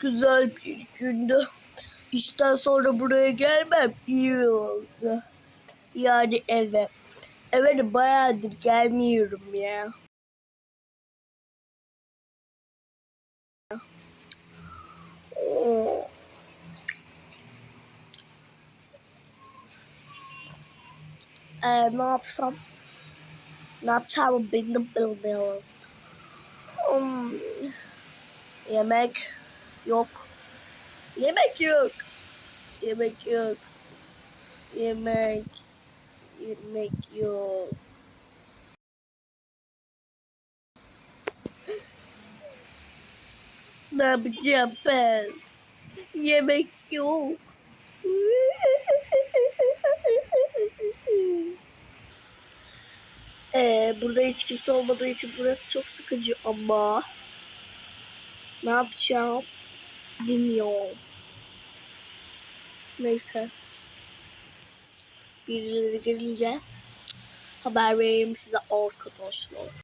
Güzel bir gündü. İşten sonra buraya gelmem iyi oldu. Yani eve. Eve de bayağıdır gelmiyorum ya. Ee, ne yapsam? Ne yapacağımı de bilmiyorum. Hmm. Yemek yok. Yemek yok. Yemek yok. Yemek. Yemek yok. Ne yapacağım ben? Yemek yok. Ee, burada hiç kimse olmadığı için burası çok sıkıcı ama ne yapacağım bilmiyorum. Neyse. Birileri gelince haber vereyim size arkadaşlar.